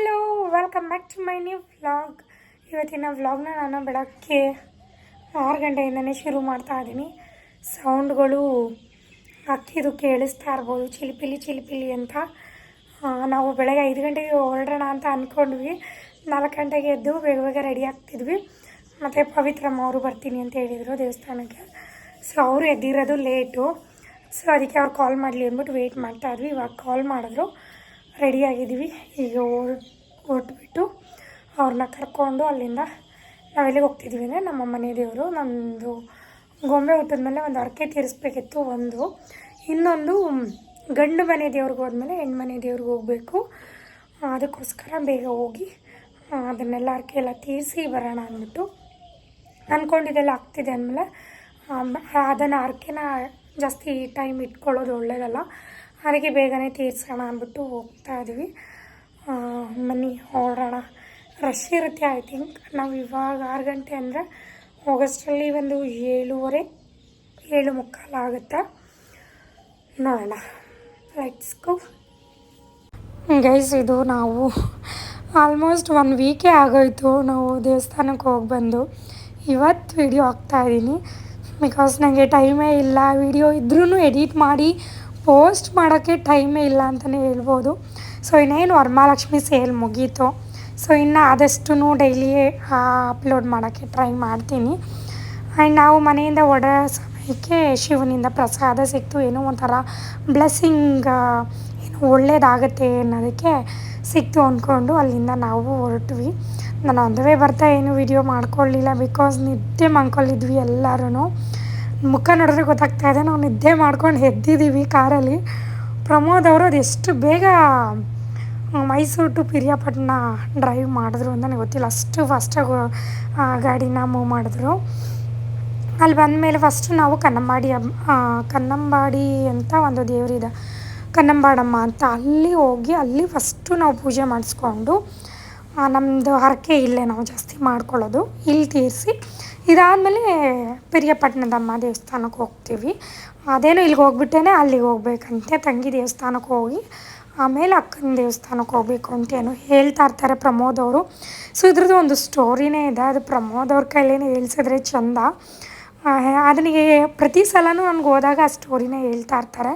Hello welcome back to my new vlog ಇವತ್ತಿನ ವ್ಲಾಗ್ನ ನಾನು ಬೆಳಗ್ಗೆ ಆರು ಗಂಟೆಯಿಂದನೇ ಶುರು ಮಾಡ್ತಾ ಇದ್ದೀನಿ. ಸೌಂಡ್ಗಳು ಅಕ್ಕಿದು ಕೇಳಿಸ್ತಾ ಇರ್ಬೋದು, ಚಿಲಿಪಿಲಿ ಚಿಲಿಪಿಲಿ ಅಂತ. ನಾವು ಬೆಳಗ್ಗೆ ಐದು ಗಂಟೆಗೆ ಹೊರಡೋಣ ಅಂತ ಅಂದ್ಕೊಂಡ್ವಿ ನಾಲ್ಕು ಗಂಟೆಗೆ ಎದ್ದು ಬೇಗ ಬೇಗ ರೆಡಿ ಆಗ್ತಿದ್ವಿ. ಮತ್ತು ಪವಿತ್ರಮ್ಮ ಅವರು ಬರ್ತೀನಿ ಅಂತ ಹೇಳಿದರು ದೇವಸ್ಥಾನಕ್ಕೆ. ಸೊ ಅವರು ಎದ್ದಿರೋದು ಲೇಟು ಸೊ ಅದಕ್ಕೆ ಅವ್ರು ಕಾಲ್ ಮಾಡಲಿ ಅಂದ್ಬಿಟ್ಟು ವೆಯ್ಟ್ ಮಾಡ್ತಾ ಇದ್ವಿ. ಇವಾಗ ಕಾಲ್ ಮಾಡಿದ್ರು. ರೆಡಿಯಾಗಿದ್ದೀವಿ ಈಗ ಓಡ್, ಹೊರಟ್ಬಿಟ್ಟು ಅವ್ರನ್ನ ಕರ್ಕೊಂಡು ಅಲ್ಲಿಂದ ನಾವೆಲ್ಲಿಗೆ ಹೋಗ್ತಿದ್ವಿ ಅಂದರೆ ನಮ್ಮ ಮನೆ ದೇವರು ನಮ್ಮದು ಗೊಂಬೆ ಹುಟ್ಟಿದ ಮೇಲೆ ಒಂದು ಹರಕೆ ತೀರಿಸ್ಬೇಕಿತ್ತು ಒಂದು. ಇನ್ನೊಂದು ಗಂಡು ಮನೆ ದೇವ್ರಿಗೆ ಹೋದ್ಮೇಲೆ ಹೆಣ್ಣು ಮನೆ ದೇವ್ರಿಗೆ ಹೋಗಬೇಕು. ಅದಕ್ಕೋಸ್ಕರ ಬೇಗ ಹೋಗಿ ಅದನ್ನೆಲ್ಲ ಹರಕೆ ಎಲ್ಲ ತೀರಿಸಿ ಬರೋಣ ಅಂದ್ಬಿಟ್ಟು ಅಂದ್ಕೊಂಡಿದ್ದೆಲ್ಲ ಆಗ್ತಿದೆ ಅಂದಮೇಲೆ ಅದನ್ನು ಹರಕೆನ ಜಾಸ್ತಿ ಟೈಮ್ ಇಟ್ಕೊಳ್ಳೋದು ಒಳ್ಳೆಯದಲ್ಲ ಅದಕ್ಕೆ ಬೇಗನೆ ತೀರ್ಸೋಣ ಅಂದ್ಬಿಟ್ಟು ಹೋಗ್ತಾ ಇದ್ವಿ ಮನೆ ಹೊರಡೋಣ. ರಶ್ ಇರುತ್ತೆ ಐ ಥಿಂಕ್ ನಾವು ಇವಾಗ ಆರು ಗಂಟೆ ಅಂದರೆ ಆಗಸ್ಟಲ್ಲಿ ಒಂದು ಏಳುವರೆ, ಏಳು ಮುಕ್ಕಾಲು ಆಗುತ್ತಾ? ನೋಡೋಣ. ಲೆಟ್ಸ್ ಗೋ ಗೈಸ್ ಇದು ನಾವು ಆಲ್ಮೋಸ್ಟ್ ಒನ್ ವೀಕೇ ಆಗೋಯ್ತು ನಾವು ದೇವಸ್ಥಾನಕ್ಕೆ ಹೋಗಿ ಬಂದು. ಇವತ್ತು ವಿಡಿಯೋ ಹಾಕ್ತಾಯಿದ್ದೀನಿ ಬಿಕಾಸ್ ನನಗೆ ಟೈಮೇ ಇಲ್ಲ. ವಿಡಿಯೋ ಇದ್ರೂ ಎಡಿಟ್ ಮಾಡಿ ಪೋಸ್ಟ್ ಮಾಡೋಕ್ಕೆ ಟೈಮೇ ಇಲ್ಲ ಅಂತಲೇ ಹೇಳ್ಬೋದು. ಸೊ, ಇನ್ನೇನು ವರಮಹಾಲಕ್ಷ್ಮಿ ಸೇಲ್ ಮುಗೀತು. ಸೊ, ಇನ್ನು ಆದಷ್ಟು ಡೈಲಿ ಅಪ್ಲೋಡ್ ಮಾಡೋಕ್ಕೆ ಟ್ರೈ ಮಾಡ್ತೀನಿ. ಆ್ಯಂಡ್ ನಾವು ಮನೆಯಿಂದ ಹೊರಡೋ ಸಮಯಕ್ಕೆ ಶಿವನಿಂದ ಪ್ರಸಾದ ಸಿಕ್ತು. ಏನೋ ಒಂಥರ ಬ್ಲೆಸ್ಸಿಂಗ್ ಏನು ಒಳ್ಳೇದಾಗತ್ತೆ ಅನ್ನೋದಕ್ಕೆ ಸಿಕ್ತು ಅಂದ್ಕೊಂಡು ಅಲ್ಲಿಂದ ನಾವು ಹೊರಟ್ವಿ. ನಾನು ಅಂದವೇ ಬರ್ತಾ ಏನು ವಿಡಿಯೋ ಮಾಡ್ಕೊಳ್ಳಿಲ್ಲ. ಬಿಕಾಸ್ ನಿದ್ದೆ ಮಾಡ್ಕೊಳ್ಳಿದ್ವಿ ಎಲ್ಲರೂ ಮುಖ ನೋಡಿದ್ರೆ ಗೊತ್ತಾಗ್ತಾ ಇದೆ. ನಾವು ನಿದ್ದೆ ಮಾಡ್ಕೊಂಡು ಎದ್ದಿದ್ದೀವಿ ಕಾರಲ್ಲಿ. ಪ್ರಮೋದ್ ಅವರು ಅದೆಷ್ಟು ಬೇಗ ಮೈಸೂರು ಟು ಪಿರಿಯಾಪಟ್ಟಣ ಡ್ರೈವ್ ಮಾಡಿದ್ರು ಅಂತ ನನಗೆ ಗೊತ್ತಿಲ್ಲ. ಅಷ್ಟು ಫಾಸ್ಟಾಗಿ ಗಾಡಿನ ಮೂವ್ ಮಾಡಿದ್ರು. ಅಲ್ಲಿ ಬಂದಮೇಲೆ ಫಸ್ಟು ನಾವು ಕನ್ನಂಬಾಡಿ ಕನ್ನಂಬಾಡಿ ಅಂತ ಒಂದು ದೇವರಿದೆ ಕನ್ನಂಬಾಡಮ್ಮ ಅಂತ. ಅಲ್ಲಿ ಹೋಗಿ, ಅಲ್ಲಿ ಫಸ್ಟು ನಾವು ಪೂಜೆ ಮಾಡಿಸ್ಕೊಂಡು ನಮ್ಮದು ಹರಕೆ ಇಲ್ಲೇ ನಾವು ಜಾಸ್ತಿ ಮಾಡ್ಕೊಳ್ಳೋದು. ಇಲ್ಲಿ ತೀರಿಸಿ ಇದಾದಮೇಲೆ ಪಿರಿಯಪಟ್ಟಣದಮ್ಮ ದೇವಸ್ಥಾನಕ್ಕೆ ಹೋಗ್ತೀವಿ. ಅದೇನೋ ಇಲ್ಲಿಗೆ ಹೋಗ್ಬಿಟ್ಟೇ ಅಲ್ಲಿಗೆ ಹೋಗ್ಬೇಕಂತೆ ತಂಗಿ ದೇವಸ್ಥಾನಕ್ಕೆ ಹೋಗಿ. ಆಮೇಲೆ ಅಕ್ಕನ ದೇವಸ್ಥಾನಕ್ಕೆ ಹೋಗ್ಬೇಕು ಏನು ಹೇಳ್ತಾ ಇರ್ತಾರೆ ಪ್ರಮೋದ್ ಅವರು. ಸೊ ಇದ್ರದ್ದು ಒಂದು ಸ್ಟೋರಿನೇ ಇದೆ. ಅದು ಪ್ರಮೋದ್ ಅವ್ರ ಕೈಲೇನೆ ಹೇಳ್ಸಿದ್ರೆ ಚಂದ. ಅದನಿಗೆ ಪ್ರತಿ ಸಲನೂ ನನಗೆ ಹೋದಾಗ ಆ ಸ್ಟೋರಿನೇ ಹೇಳ್ತಾ ಇರ್ತಾರೆ.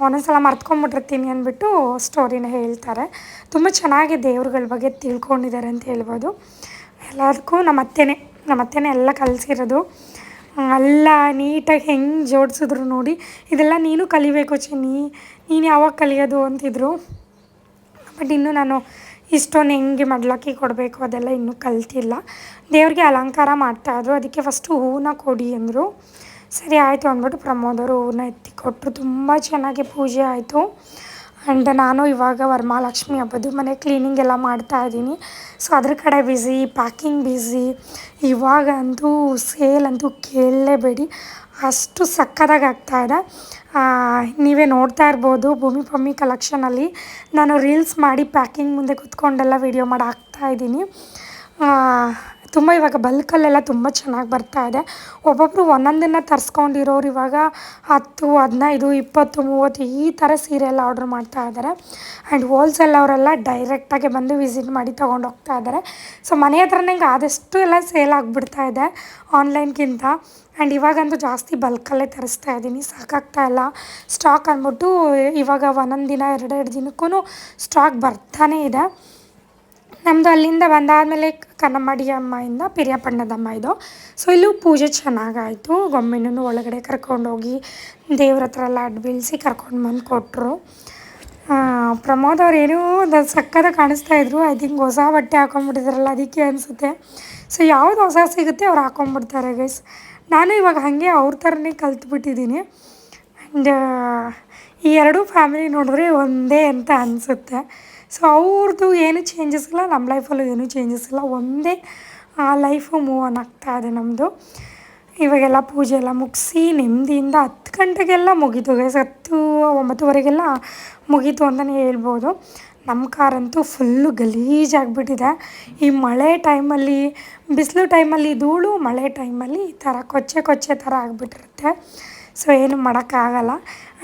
ಒಂದೊಂದ್ಸಲ ಮರ್ತ್ಕೊಂಡ್ಬಿಟ್ಟಿರ್ತೀನಿ ಅಂದ್ಬಿಟ್ಟು ಸ್ಟೋರಿನ ಹೇಳ್ತಾರೆ. ತುಂಬ ಚೆನ್ನಾಗಿ ದೇವ್ರುಗಳ ಬಗ್ಗೆ ತಿಳ್ಕೊಂಡಿದ್ದಾರೆ ಅಂತ ಹೇಳ್ಬೋದು. ಎಲ್ಲದಕ್ಕೂ ನಮ್ಮ ಅತ್ತೆನೇ ನಮ್ಮ ಅತ್ತೆನೇ ಎಲ್ಲ ಕಲಿಸಿರೋದು. ಎಲ್ಲ ನೀಟಾಗಿ ಹೆಂಗೆ ಜೋಡಿಸಿದ್ರು ನೋಡಿ, ಇದೆಲ್ಲ ನೀನು ಕಲಿಬೇಕು ಚಿನ್ನಿ. ನೀನು ಯಾವಾಗ ಕಲಿಯೋದು ಅಂತಿದ್ರು. ಬಟ್ ಇನ್ನೂ ನಾನು ಇಷ್ಟೊಂದು ಹೆಂಗೆ ಮಡ್ಲಕ್ಕಿ ಕೊಡಬೇಕು ಅದೆಲ್ಲ ಇನ್ನೂ ಕಲ್ತಿಲ್ಲ. ದೇವ್ರಿಗೆ ಅಲಂಕಾರ ಮಾಡ್ತಾಯಿದ್ರು ಅದಕ್ಕೆ ಫಸ್ಟು ಹೂವನ್ನ ಕೊಡಿ ಅಂದರು. ಸರಿ, ಆಯಿತು ಅಂದ್ಬಿಟ್ಟು ಪ್ರಮೋದವರು ಹೂವನ್ನ ಎತ್ತಿ ಕೊಟ್ಟರು ತುಂಬ ಚೆನ್ನಾಗಿ ಪೂಜೆ ಆಯಿತು. ಆ್ಯಂಡ್ ನಾನು ಇವಾಗ ವರಮಹಾಲಕ್ಷ್ಮಿ ಹಬ್ಬದ ಮನೆ ಕ್ಲೀನಿಂಗ್ ಎಲ್ಲ ಮಾಡ್ತಾ ಇದ್ದೀನಿ. ಸೊ ಅದ್ರ ಕಡೆ ಬ್ಯುಸಿ ಪ್ಯಾಕಿಂಗ್ ಬ್ಯುಸಿ ಇವಾಗಂತೂ ಸೇಲ್ ಅಂತೂ ಕೇಳಲೇಬೇಡಿ. ಅಷ್ಟು ಸಕ್ಕತ್ತಾಗಿ ಇದೆ. ನೀವೇ ನೋಡ್ತಾ ಇರ್ಬೋದು ಭೂಮಿ ಪಮ್ಮಿ ಕಲೆಕ್ಷನಲ್ಲಿ ನಾನು ರೀಲ್ಸ್ ಮಾಡಿ ಪ್ಯಾಕಿಂಗ್ ಮುಂದೆ ಕುತ್ಕೊಂಡೆಲ್ಲ ವೀಡಿಯೋ ಮಾಡಿ ಹಾಕ್ತಾಯಿದ್ದೀನಿ ತುಂಬ ಇವಾಗ ಬಲ್ಕಲ್ಲೆಲ್ಲ ತುಂಬ ಚೆನ್ನಾಗಿ ಬರ್ತಾ ಇದೆ. ಒಬ್ಬೊಬ್ಬರು ಒಂದೊಂದನ್ನು ತರಿಸ್ಕೊಂಡಿರೋರು ಇವಾಗ ಹತ್ತು, ಹದಿನೈದು, ಇಪ್ಪತ್ತು, ಮೂವತ್ತು ಈ ಥರ ಸೀರೆ ಎಲ್ಲ ಆರ್ಡ್ರ್ ಮಾಡ್ತಾ ಇದ್ದಾರೆ. ಆ್ಯಂಡ್ ಹೋಲ್ಸೇಲ್ ಅವರೆಲ್ಲ ಡೈರೆಕ್ಟಾಗಿ ಬಂದು ವಿಸಿಟ್ ಮಾಡಿ ತೊಗೊಂಡು ಹೋಗ್ತಾ ಇದ್ದಾರೆ. ಸೊ ಮನೆ ಹತ್ರ ನಂಗೆ ಆದಷ್ಟು ಎಲ್ಲ ಸೇಲ್ ಆಗಿಬಿಡ್ತಾ ಇದೆ ಆನ್ಲೈನ್ಗಿಂತ. ಆ್ಯಂಡ್ ಇವಾಗಂತೂ ಜಾಸ್ತಿ ಬಲ್ಕಲ್ಲೇ ತರಿಸ್ತಾ ಇದ್ದೀನಿ. ಸಾಕಾಗ್ತಾ ಇಲ್ಲ. ಸ್ಟಾಕ್ ಅಂದ್ಬಿಟ್ಟು ಇವಾಗ ಒಂದೊಂದು ದಿನ, ಎರಡೆರಡು ದಿನಕ್ಕೂ ಸ್ಟಾಕ್ ಬರ್ತಾನೇ ಇದೆ. ನಮ್ಮದು ಅಲ್ಲಿಂದ ಬಂದಾದಮೇಲೆ ಕನ್ನಮಡಿ ಅಮ್ಮಯಿಂದ ಪಿರಿಯಪ್ಪಣ್ಣದಮ್ಮ ಇದು. ಸೊ ಇಲ್ಲೂ ಪೂಜೆ ಚೆನ್ನಾಗಾಯಿತು. ಗೊಂಬೆನೂ ಒಳಗಡೆ ಕರ್ಕೊಂಡೋಗಿ ದೇವ್ರ ಹತ್ರ ಎಲ್ಲ ಅಡ್ಡ ಬೀಳಿಸಿ ಕರ್ಕೊಂಡು ಬಂದು ಕೊಟ್ಟರು ಪ್ರಮೋದ್ ಅವ್ರು ಏನೋ ಸಕ್ಕದ ಕಾಣಿಸ್ತಾ ಇದ್ರು. ಐ ಥಿಂಕ್ ಹೊಸ ಬಟ್ಟೆ ಹಾಕೊಂಡ್ಬಿಟ್ಟಿದ್ರಲ್ಲ, ಅದಕ್ಕೆ ಅನಿಸುತ್ತೆ. ಸೊ ಯಾವುದು ಹೊಸ ಸಿಗುತ್ತೆ ಅವ್ರು ಹಾಕೊಂಡ್ಬಿಡ್ತಾರೆ ಗೈಸ್ ನಾನು ಇವಾಗ ಹಾಗೆ ಅವ್ರ ಥರನೇ ಕಲ್ತ್ಬಿಟ್ಟಿದ್ದೀನಿ ಆ್ಯಂಡ್ ಈ ಎರಡೂ ಫ್ಯಾಮಿಲಿ ನೋಡಿದ್ರೆ ಒಂದೇ ಅಂತ ಅನಿಸುತ್ತೆ. ಸೊ ಅವ್ರದ್ದು ಏನು ಚೇಂಜಸ್ ಇಲ್ಲ ನಮ್ಮ ಲೈಫಲ್ಲೂ ಏನೂ ಚೇಂಜಸ್ ಇಲ್ಲ. ಒಂದೇ, ಆ ಲೈಫು ಮೂವ್ ಆನ್ ಆಗ್ತಾ ಇದೆ ನಮ್ಮದು ಇವಾಗೆಲ್ಲ ಪೂಜೆ ಎಲ್ಲ ಮುಗಿಸಿ, ನೆಮ್ಮದಿಯಿಂದ ಹತ್ತು ಗಂಟೆಗೆಲ್ಲ ಮುಗೀತು ಗೈಸ್ ಹತ್ತು, ಒಂಬತ್ತುವರೆಗೆಲ್ಲ ಮುಗೀತು ಅಂತಲೇ ಹೇಳ್ಬೋದು. ನಮ್ಮ ಕಾರಂತೂ ಫುಲ್ಲು ಗಲೀಜಾಗಿಬಿಟ್ಟಿದೆ. ಈ ಮಳೆ ಟೈಮಲ್ಲಿ ಬಿಸಿಲು ಟೈಮಲ್ಲಿ ಧೂಳು ಮಳೆ ಟೈಮಲ್ಲಿ ಈ ಥರ ಕೊಚ್ಚೆ ಕೊಚ್ಚೆ ಥರ ಆಗಿಬಿಟ್ಟಿರುತ್ತೆ. ಸೊ ಏನು ಮಾಡೋಕ್ಕಾಗಲ್ಲ.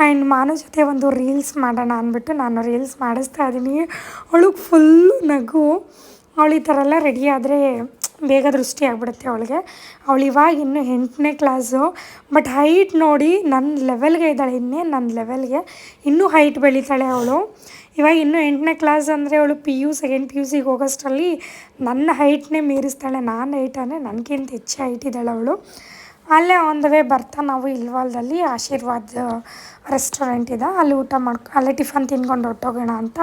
ಆ್ಯಂಡ್ ಮಾನು ಜೊತೆ ಒಂದು ರೀಲ್ಸ್ ಮಾಡೋಣ ಅಂದ್ಬಿಟ್ಟು ನಾನು ರೀಲ್ಸ್ ಮಾಡಿಸ್ತಾ ಇದ್ದೀನಿ. ಅವಳಿಗೆ ಫುಲ್ಲು ನಗು. ಅವಳು ಈ ಥರ ಎಲ್ಲ ರೆಡಿ ಆದರೆ ಬೇಗ ದೃಷ್ಟಿ ಆಗಿಬಿಡುತ್ತೆ ಅವಳಿಗೆ. ಅವಳು ಇವಾಗ ಇನ್ನೂ ಎಂಟನೇ ಕ್ಲಾಸು ಬಟ್ ಹೈಟ್ ನೋಡಿ ನನ್ನ ಲೆವೆಲ್ಗೆ ಇದ್ದಾಳೆ, ಇನ್ನೇ ನನ್ನ ಲೆವೆಲ್ಗೆ ಇನ್ನೂ ಹೈಟ್ ಬೆಳೀತಾಳೆ ಅವಳು. ಇವಾಗ ಇನ್ನೂ ಎಂಟನೇ ಕ್ಲಾಸ್ ಅಂದರೆ ಅವಳು P U second P U ಸಿಗೆ ಹೋಗೋಷ್ಟರಲ್ಲಿ ನನ್ನ ಹೈಟ್ನೇ ಮೀರಿಸ್ತಾಳೆ. ನಾನು ಹೈಟ್ ಅಂದರೆ ನನಗಿಂತ ಹೆಚ್ಚು ಹೈಟ್ ಇದ್ದಾಳೆ ಅವಳು. ಅಲ್ಲೇ ಆನ್ ದ ವೇ ಬರ್ತಾ ನಾವು ಇಲ್ವಾಲ್ದಲ್ಲಿ ಆಶೀರ್ವಾದ್ ರೆಸ್ಟೋರೆಂಟ್ ಇದೆ. ಅಲ್ಲಿ ಊಟ ಮಾಡ್ಕೊ, ಅಲ್ಲೇ ಟಿಫನ್ ತಿನ್ಕೊಂಡು ಹೊಟ್ಟೋಗೋಣ ಅಂತ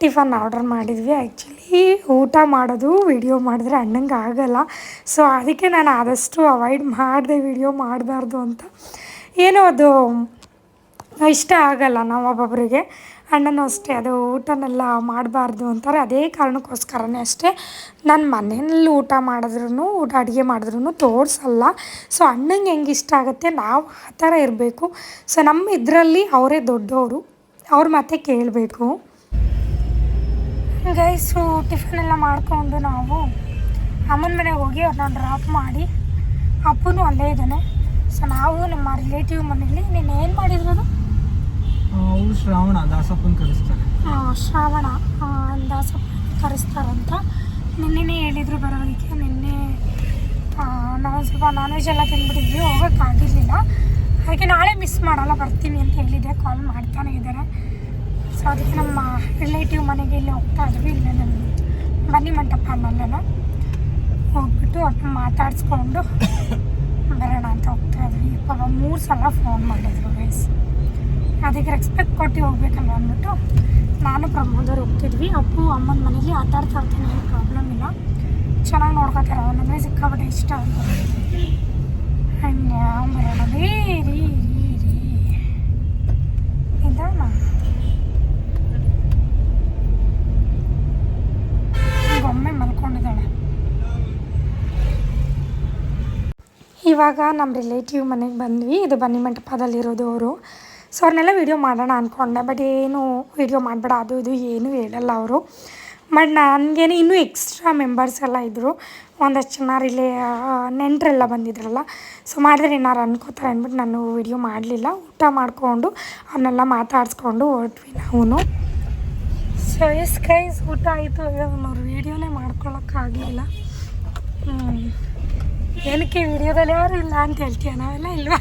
ಟಿಫನ್ ಆರ್ಡರ್ ಮಾಡಿದ್ವಿ ಆ್ಯಕ್ಚುಲಿ ಊಟ ಮಾಡೋದು, ವಿಡಿಯೋ ಮಾಡಿದ್ರೆ ಅಣ್ಣಂಗೆ ಆಗಲ್ಲ. ಸೊ ಅದಕ್ಕೆ ನಾನು ಆದಷ್ಟು ಅವಾಯ್ಡ್ ಮಾಡಿದೆ ವಿಡಿಯೋ ಮಾಡಬಾರ್ದು ಅಂತ. ಏನೋ ಅದು ಇಷ್ಟ ಆಗಲ್ಲ ನಾವು ಒಬ್ಬೊಬ್ಬರಿಗೆ ಅಣ್ಣನೂ ಅಷ್ಟೇ, ಅದು ಊಟನೆಲ್ಲ ಮಾಡಬಾರ್ದು ಅಂತಾರೆ. ಅದೇ ಕಾರಣಕ್ಕೋಸ್ಕರನೇ ಅಷ್ಟೇ. ನಾನು ಮನೆಯಲ್ಲಿ ಊಟ ಮಾಡಿದ್ರೂ ಊಟ ಅಡುಗೆ ಮಾಡಿದ್ರೂ ತೋರಿಸಲ್ಲ. ಸೊ ಅಣ್ಣಂಗೆ ಹೆಂಗೆ ಇಷ್ಟ ಆಗುತ್ತೆ? ನಾವು ಆ ಥರ ಇರಬೇಕು. ಸೊ ನಮ್ಮ ಇದರಲ್ಲಿ ಅವರೇ ದೊಡ್ಡವರು. ಅವ್ರ ಮತ್ತೆ ಕೇಳಬೇಕು. ಗೈಸು ಟಿಫನ್ ಎಲ್ಲ ಮಾಡಿಕೊಂಡು ನಾವು ಅಮ್ಮನ ಮನೆಗೆ ಹೋಗಿ ಅವ್ರನ್ನ ಡ್ರಾಪ್ ಮಾಡಿ, ಅಪ್ಪನೂ ಅಲ್ಲೇ ಇದ್ದಾನೆ. ಸೊ ನಾವು ನಮ್ಮ ರಿಲೇಟಿವ್ ಮನೇಲಿ ನೀನು ಏನು ಮಾಡಿದ್ರು ಅವರು ಶ್ರಾವಣ, ದಾಸಪ್ಪನ ಕರೆಸ್ತಾರೆ. ಶ್ರಾವಣ ದಾಸಪ್ಪ ಕರೆಸ್ತಾರಂತ. ನಿನ್ನೆನೇ ಹೇಳಿದ್ರು ಬರೋದಕ್ಕೆ ನಿನ್ನೆ ನಾವು ಸ್ವಲ್ಪ ನಾನ್ ವೆಜ್ ಎಲ್ಲ ತಿಂದ್ಬಿಟ್ಟಿದ್ವಿ ಹೋಗೋಕ್ಕಾಗಿರಲಿಲ್ಲ ಅದಕ್ಕೆ ನಾಳೆ ಮಿಸ್ ಮಾಡಲ್ಲ, ಬರ್ತೀನಿ ಅಂತ ಹೇಳಿದ್ದೆ ಕಾಲ್ ಮಾಡ್ತಾನೆ ಇದ್ದಾರೆ. ಸೊ ಅದಕ್ಕೆ ನಮ್ಮ ರಿಲೇಟಿವ್ ಮನೆಗೆ ಇಲ್ಲಿ ಹೋಗ್ತಾ ಇದ್ವಿ, ಇಲ್ಲ ನಮ್ಮ ಬನ್ನಿ ಮಂಟಪ ಅಲ್ಲೆಲ್ಲ. ಹೋಗ್ಬಿಟ್ಟು ಅಟ್ಟು ಮಾತಾಡಿಸ್ಕೊಂಡು ಬರೋಣ ಅಂತ ಹೋಗ್ತಾ ಇದ್ವಿ. ಪಾಪ ಮೂರು ಸಲ ಫೋನ್ ಮಾಡಿದ್ರು ಗೈಸ್ ಅದಕ್ಕೆ ರೆಸ್ಪೆಕ್ಟ್ ಕೊಟ್ಟು ಹೋಗ್ಬೇಕಲ್ಲ ಅಂದ್ಬಿಟ್ಟು ನಾನು ಪ್ರಮೋದವ್ರು ಹೋಗ್ತಿದ್ವಿ. ಅಪ್ಪು, ಅಮ್ಮನ ಮನೇಲಿ ಆಟ ಆಡ್ತಾ ಇರ್ತೀನಿ ಏನು ಪ್ರಾಬ್ಲಮ್ ಇಲ್ಲ. ಚೆನ್ನಾಗಿ ನೋಡ್ಕೊತಾರೆ. ಅವನಂದರೆ ಸಿಕ್ಕಾಪಟ್ಟೆ ಇಷ್ಟ ಅಂತ ಆ್ಯಂಡ್ ಬರೋಣ ರೀ ರೀ ಒಮ್ಮೆ ಮಲ್ಕೊಂಡಿದ್ದಾಳೆ. ಇವಾಗ ನಮ್ಮ ರಿಲೇಟಿವ್ ಮನೆಗೆ ಬಂದ್ವಿ. ಇದು ಬನ್ನಿ ಮಂಟಪದಲ್ಲಿರೋದು ಅವರು. ಸೊ ಅವ್ರನ್ನೆಲ್ಲ ವೀಡಿಯೋ ಮಾಡೋಣ ಅಂದ್ಕೊಂಡೆ ಬಟ್ ಏನು ವೀಡಿಯೋ ಮಾಡಬೇಡ, ಅದು ಇದು ಏನೂ ಹೇಳಲ್ಲ ಅವರು. ಬಟ್ ನನಗೇನು ಇನ್ನೂ ಎಕ್ಸ್ಟ್ರಾ ಮೆಂಬರ್ಸ್ ಎಲ್ಲ ಇದ್ದರು ಒಂದಷ್ಟು ಜನ ರಿಲೇ ನೆಂಟರೆಲ್ಲ ಬಂದಿದ್ರಲ್ಲ ಸೊ ಮಾಡಿದ್ರೆ ಏನಾರು ಅನ್ಕೋತಾರೆ ಅಂದ್ಬಿಟ್ಟು ನಾನು ವೀಡಿಯೋ ಮಾಡಲಿಲ್ಲ. ಊಟ ಮಾಡಿಕೊಂಡು ಅವನ್ನೆಲ್ಲ ಮಾತಾಡಿಸ್ಕೊಂಡು ಹೊರಟ್ವಿ ನಾವು ಸೊ ಎಸ್ ಕೈಸ್ ಊಟ ಆಯಿತು. ಅವ್ರು ವೀಡಿಯೋನೇ ಮಾಡ್ಕೊಳಕ್ಕಾಗಲಿಲ್ಲ. ಏನಕ್ಕೆ ವಿಡಿಯೋದಲ್ಲಿ ಯಾರು ಇಲ್ಲ ಅಂತ ಹೇಳ್ತೀಯ ನಾವೆಲ್ಲ ಇಲ್ವಾ?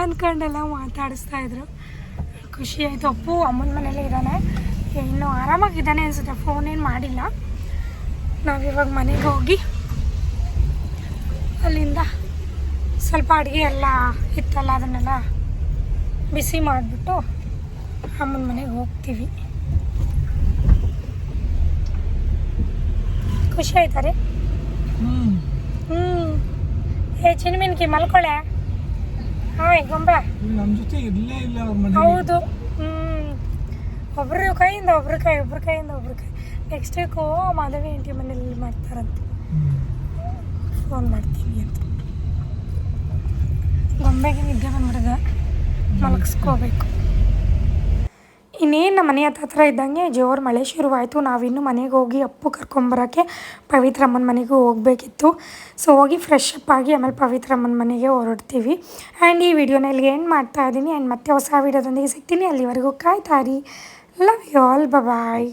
ಅಂದ್ಕೊಂಡೆಲ್ಲ ಮಾತಾಡಿಸ್ತಾ ಇದ್ರು. ಖುಷಿ ಆಯಿತು. ಅಪ್ಪು ಅಮ್ಮನ ಮನೇಲೇ ಇದ್ದಾನೆ. ಇನ್ನು ಆರಾಮಾಗಿದ್ದಾನೆ ಅನಿಸುತ್ತೆ. ಫೋನ್ ಏನು ಮಾಡಿಲ್ಲ. ನಾವಿವಾಗ ಮನೆಗೆ ಹೋಗಿ ಅಲ್ಲಿಂದ ಸ್ವಲ್ಪ ಅಡುಗೆ ಎಲ್ಲ ಇತ್ತಲ್ಲ, ಅದನ್ನೆಲ್ಲ ಬಿಸಿ ಮಾಡಿಬಿಟ್ಟು ಅಮ್ಮನ ಮನೆಗೆ ಹೋಗ್ತೀವಿ. ಖುಷಿ ಆಯ್ತಾರೆ ಹ್ಮ್. ಹ್ಞೂ ಏ ಚಿನ್ಮಿನ್ಕಿ ಮಲ್ಕೊಳೆ. ಹಾಯ್ ಗೊಂಬೆ ನಮ್ಮ ಜೊತೆ ಇರಲೇ ಇಲ್ಲ ಅವ್ರ ಮನೆ ಹೌದು. ಹ್ಞೂ ಒಬ್ರ ಕೈಯಿಂದ ಒಬ್ರ ಕೈ ಒಬ್ರ ಕೈಯಿಂದ ಒಬ್ರ ಕೈ. ನೆಕ್ಸ್ಟ್ ವೀಕು ಮಾಧವಿ ಆಂಟಿ ಮನೇಲಿ ಮಾಡ್ತಾರಂತೆ. ಫೋನ್ ಮಾಡ್ತೀನಿ ಅಂತ. ಗೊಂಬೆಗೆ ನಿದ್ದೆ ಬಂದ್ಬಿಡ್ದ ಮಲಗಿಸ್ಕೋಬೇಕು. ಇನ್ನೇನು ನಮ್ಮ ಮನೆ ಹತ್ರ ಹತ್ರ ಇದ್ದಂಗೆ ಜೋರು ಮಳೆ ಶುರುವಾಯಿತು ನಾವಿನ್ನು ಮನೆಗೆ ಹೋಗಿ ಅಪ್ಪು ಕರ್ಕೊಂಬರೋಕ್ಕೆ ಪವಿತ್ರಮ್ಮನ ಮನೆಗೂ ಹೋಗಬೇಕಿತ್ತು. ಸೊ ಹೋಗಿ ಫ್ರೆಶ್ ಅಪ್ ಆಗಿ ಆಮೇಲೆ ಪವಿತ್ರಮ್ಮನ ಮನೆಗೆ ಹೊರಡ್ತೀವಿ. ಆ್ಯಂಡ್ ಈ ವಿಡಿಯೋನ ಇಲ್ಲಿಗೆ ಏನು ಮಾಡ್ತಾ ಇದ್ದೀನಿ ಆ್ಯಂಡ್ ಮತ್ತೆ ಹೊಸ ವಿಡಿಯೋದೊಂದಿಗೆ ಸಿಗ್ತೀನಿ. ಅಲ್ಲಿವರೆಗೂ ಕಾಯ್ತಾರಿ ಲವ್ ಯು ಆಲ್ ಬಾಯ್